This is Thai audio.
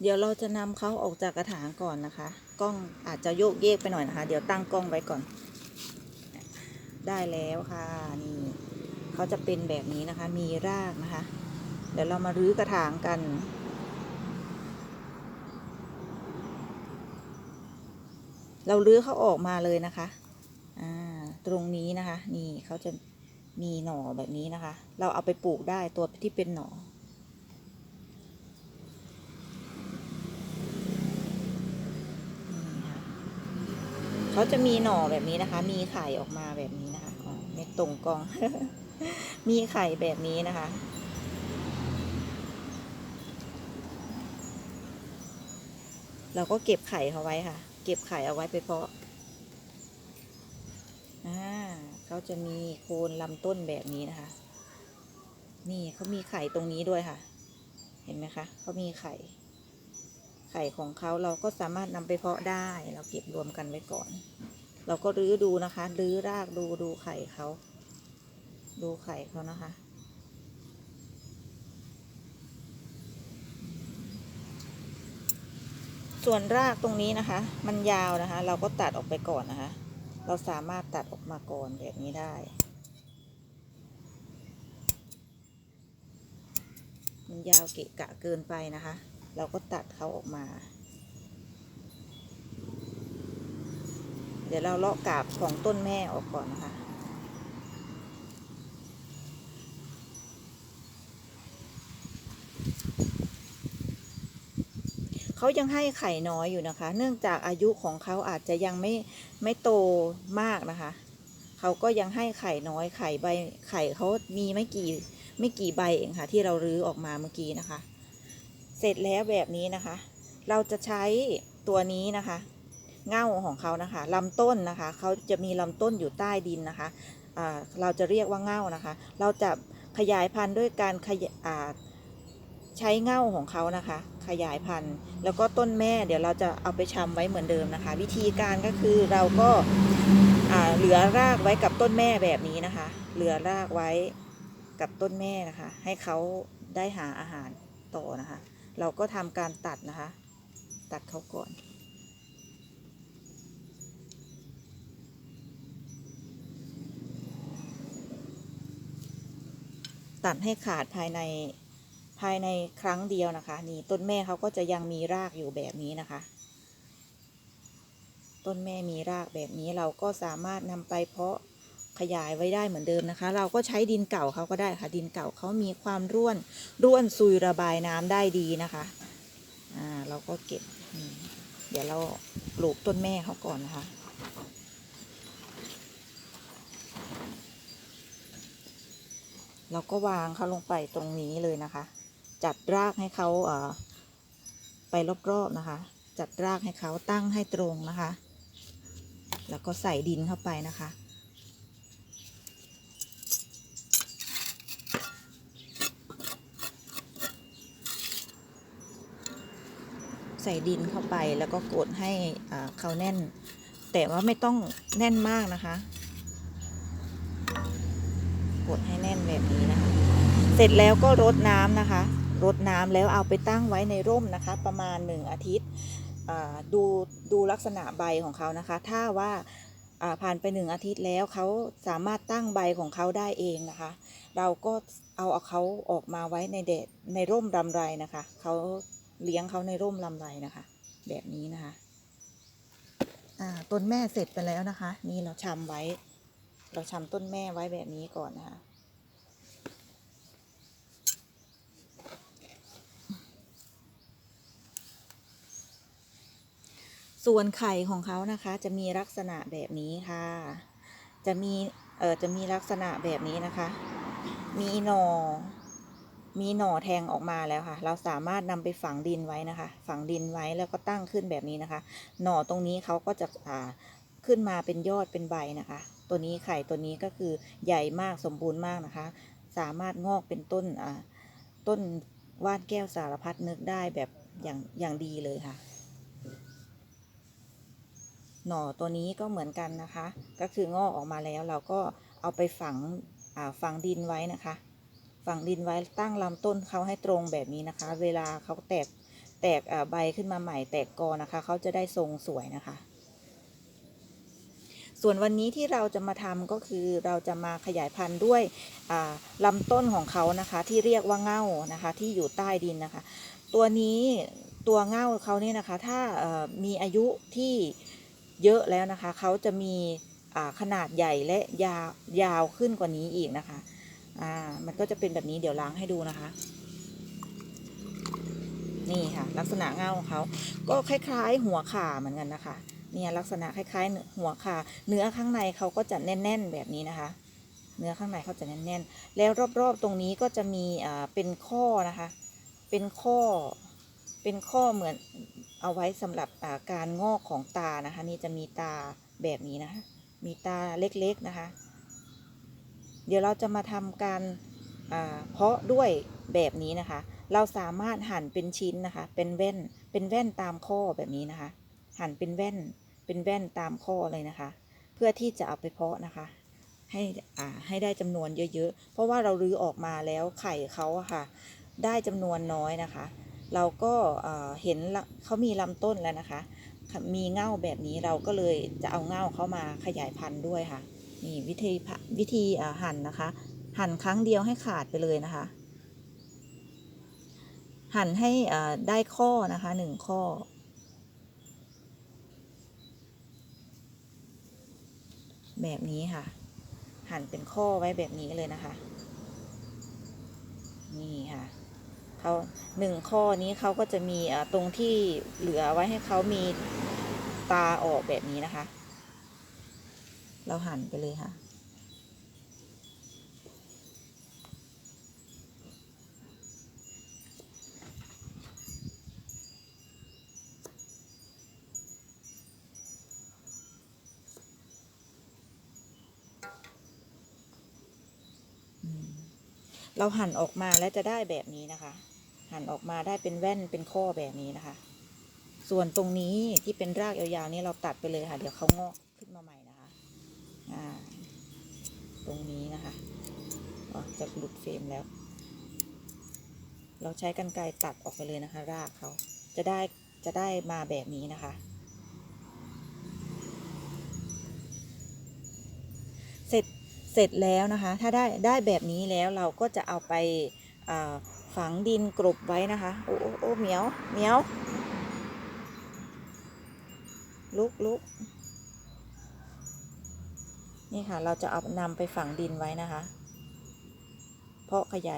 เดี๋ยวเราจะนำเขาออกจากกระถางก่อนนะคะ กล้องอาจจะโยกเยกไปหน่อยนะคะ เดี๋ยวตั้งกล้องไว้ก่อน ได้แล้วค่ะนี่เขาจะเป็นแบบนี้นะคะ มีรากนะคะ เดี๋ยวเรามารื้อกระถางกัน เรารื้อเขาออกมาเลยนะคะอ่าตรงนี้นะคะ นี่เขาจะมีหน่อแบบนี้นะคะ เราเอาไปปลูกได้ตัวที่เป็นหน่อ นี่ค่ะ เขาจะมีหน่อแบบนี้นะคะ มีไข่ออกมาแบบนี้นะคะอ๋อไม่ตรงกอง มีไข่แบบนี้นะคะ เราก็เก็บไข่เขาไว้ค่ะ เก็บไข่เอาไว้ไปเพาะอ่าเขาจะมีโคนลำต้นแบบนี้นะคะ นี่เขามีไข่ตรงนี้ด้วยค่ะ เห็นไหมคะเขามีไข่ ข่ของเขาเราก็สามารถนำไปเพาะได้ เราเก็บรวมกันไว้ก่อน เราก็รื้อดูนะคะ รื้อรากดูดูไข่เขา ดูไข่เขานะคะ ส่วนรากตรงนี้นะคะ มันยาวนะคะ เราก็ตัดออกไปก่อนนะคะ เราสามารถตัดออกมาก่อนแบบนี้ได้มันยาวเกะกะเกินไปนะคะ เราก็ตัดเขาออกมา เดี๋ยวเราเลาะกาบของต้นแม่ออกก่อนนะคะ เขายังให้ไข่น้อยอยู่นะคะ เนื่องจากอายุของเขาอาจจะยังไม่ไม่โตมากนะคะเขาก็ยังให้ไข่น้อยไข่ใบไข่เขามีไม่กี่ไม่กี่ใบเองค่ะ ที่เรารื้อออกมาเมื่อกี้นะคะ เสร็จแล้วแบบนี้นะคะ เราจะใช้ตัวนี้นะคะ เง่าของเขานะคะลำต้นนะคะเขาจะมีลำต้นอยู่ใต้ดินนะคะเราจะเรียกว่าเง่านะคะ เราจะขยายพันธุ์ด้วยการขยใช้เง่าของเขานะคะ ขยายพันธุ์ แล้วก็ต้นแม่เดี๋ยวเราจะเอาไปชำไว้เหมือนเดิมนะคะ วิธีการก็คือเราก็าเหลือรากไว้กับต้นแม่แบบนี้นะคะ เหลือรากไว้กับต้นแม่นะคะ ให้เขาได้หาอาหารต่อนะคะ เราก็ทำการตัดนะคะ ตัดเขาก่อนตัดให้ขาดภายในภายในครั้งเดียวนะคะ นี่ต้นแม่เขาก็จะยังมีรากอยู่แบบนี้นะคะ ต้นแม่มีรากแบบนี้เราก็สามารถนำไปเพาะ ขยายไว้ได้เหมือนเดิมนะคะ เราก็ใช้ดินเก่าเขาก็ได้ค่ะ ดินเก่าเขามีความร่วนร่วนซุยระบายน้ำได้ดีนะคะอ่าเราก็เก็บ เดี๋ยวเราปลูกต้นแม่เขาก่อนนะคะเราก็วางเขาลงไปตรงนี้เลยนะคะ จัดรากให้เขาเอ่อไปรอบๆนะคะ จัดรากให้เขาตั้งให้ตรงนะคะ แล้วก็ใส่ดินเข้าไปนะคะ ใส่ดินเข้าไปแล้วก็กดให้เขาแน่น แต่ว่าไม่ต้องแน่นมากนะคะ กดให้แน่นแบบนี้นะคะ เสร็จแล้วก็รดน้ำนะคะ รดน้ำแล้วเอาไปตั้งไว้ในร่มนะคะ ประมาณหนึ่งอาทิตย์ดูดูลักษณะใบของเขานะคะ ถ้าว่าอ่าผ่านไปหนึ่งอาทิตย์แล้วเขาสามารถตั้งใบของเขาได้เองนะคะ เราก็เอาเอาเขาออกมาไว้ในแดดในร่มรำไรนะคะเขา เลี้ยงเขาในร่มรำไรนะคะ แบบนี้นะคะ อ่าต้นแม่เสร็จไปแล้วนะคะ นี่เราชำไว้ เราชำต้นแม่ไว้แบบนี้ก่อนนะคะส่วนไข่ของเขานะคะจะมีลักษณะแบบนี้ค่ะ จะมี เอ่อ จะมีลักษณะแบบนี้นะคะ มีหน่อ มีหน่อแทงออกมาแล้วค่ะ เราสามารถนำไปฝังดินไว้นะคะ ฝังดินไว้แล้วก็ตั้งขึ้นแบบนี้นะคะ หน่อตรงนี้เขาก็จะอ่าขึ้นมาเป็นยอดเป็นใบนะคะ ตัวนี้ไข่ตัวนี้ก็คือใหญ่มากสมบูรณ์มากนะคะ สามารถงอกเป็นต้นอ่าต้นว่านแก้วสารพัดนึกได้แบบอย่างอย่างดีเลยค่ะ หน่อตัวนี้ก็เหมือนกันนะคะ ก็คืองอกออกมาแล้วเราก็เอาไปฝังฝังดินไว้นะคะ ฝังดินไว้ตั้งลำต้นเขาให้ตรงแบบนี้นะคะ เวลาเขาแตกแตกใบขึ้นมาใหม่แตกกอนะคะเขาจะได้ทรงสวยนะคะ ส่วนวันนี้ที่เราจะมาทำก็คือเราจะมาขยายพันธุ์ด้วยอ่าลำต้นของเขานะคะ ที่เรียกว่าเง่านะคะ ที่อยู่ใต้ดินนะคะ ตัวนี้ตัวเง่าเขาเนี่ยนะคะ ถ้ามีอายุที่เยอะแล้วนะคะ เขาจะมีขนาดใหญ่และยาวยาวขึ้นกว่านี้อีกนะคะ อ่า มันก็จะเป็นแบบนี้เดี๋ยวล้างให้ดูนะคะ นี่ค่ะ ลักษณะเงาของเขา ก็คล้ายๆ หัวขาเหมือนกันนะคะ เนี่ยลักษณะคล้ายๆ หัวขาเนื้อข้างในเขาก็จะแน่น ๆ แบบนี้นะคะ เนื้อข้างในเขาจะแน่นๆ แล้วรอบๆ ตรงนี้ก็จะมีอ่าเป็นข้อนะคะ เป็นข้อ เป็นข้อเหมือนเอาไว้สำหรับอ่าการงอกของตานะคะ นี่จะมีตาแบบนี้นะคะ มีตาเล็กๆนะคะ เดี๋ยวเราจะมาทำการเพาะด้วยแบบนี้นะคะ เราสามารถหั่นเป็นชิ้นนะคะ เป็นแว่น เป็นแว่นตามข้อแบบนี้นะคะ หั่นเป็นแว่น เป็นแว่นตามข้อเลยนะคะ เพื่อที่จะเอาไปเพาะนะคะ ให้อ่าให้ได้จำนวนเยอะๆ เพราะว่าเรารื้อออกมาแล้วไข่เขาอะค่ะ ได้จำนวนน้อยนะคะ เราก็เห็นเขามีลำต้นแล้วนะคะ มีเง่าแบบนี้เราก็เลยจะเอาเง่าเข้ามาขยายพันธุ์ด้วยค่ะ นี่วิธีวิธีหั่นนะคะ หั่นครั้งเดียวให้ขาดไปเลยนะคะ หั่นให้ได้ข้อนะคะหนึ่งข้อ แบบนี้ค่ะ หั่นเป็นข้อไว้แบบนี้เลยนะคะ นี่ค่ะเขาหนึ่งข้อนี้เขาก็จะมีตรงที่เหลือไว้ให้เขามีตาออกแบบนี้นะคะ เราหั่นไปเลยค่ะ เราหั่นออกมาแล้วจะได้แบบนี้นะคะ หั่นออกมาได้เป็นแว่นเป็นข้อแบบนี้นะคะ ส่วนตรงนี้ที่เป็นรากยาวๆนี่เราตัดไปเลยค่ะ เดี๋ยวเขางอกขึ้นมาใหม่นะคะ อ่า ตรงนี้นะคะจะหลุดเฟรมแล้ว เราใช้กรรไกรตัดออกไปเลยนะคะ รากเขาจะได้จะได้มาแบบนี้นะคะ เสร็จเสร็จแล้วนะคะ ถ้าได้ได้แบบนี้แล้วเราก็จะเอาไปฝังดินกลบไว้นะคะโอ้โอ้โอ้เหมียวเหมียวลุกลุก นี่ค่ะ เราจะเอานำไปฝังดินไว้นะคะ เพาะขยาย